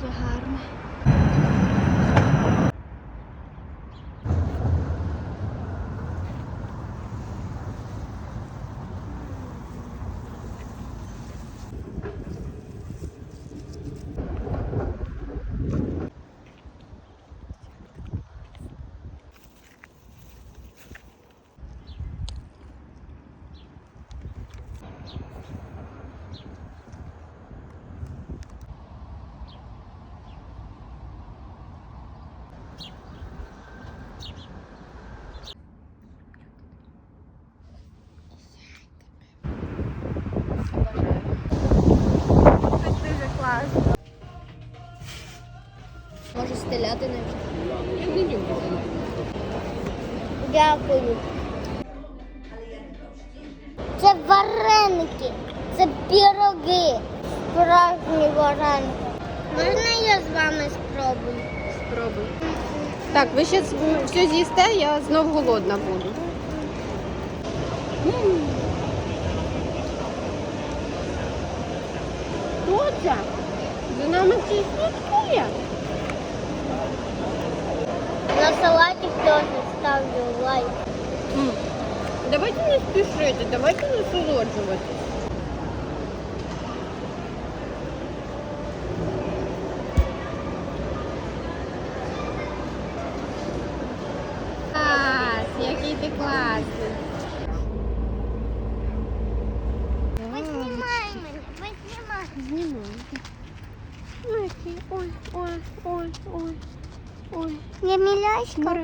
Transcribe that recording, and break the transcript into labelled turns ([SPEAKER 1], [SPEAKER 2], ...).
[SPEAKER 1] дуже гарне. Може стріляти не вже.
[SPEAKER 2] Я не люблю.
[SPEAKER 1] Дякую. Це вареники, це піроги, справжні вареники. Можна я з вами спробую?
[SPEAKER 2] Спробуй. Так, ви ще все з'їсте, я знов голодна буду. Хто це? За нами хтось слідкує.
[SPEAKER 1] На салаті теж ставлю лайк.
[SPEAKER 2] М. Давайте не спішити, давайте насолоджуватись. Клас, який ти класний.
[SPEAKER 1] Познімай мене, познімай.
[SPEAKER 2] Знімаю. Ой, який, ой, ой, ой, ой, ой.
[SPEAKER 1] Я міляшка.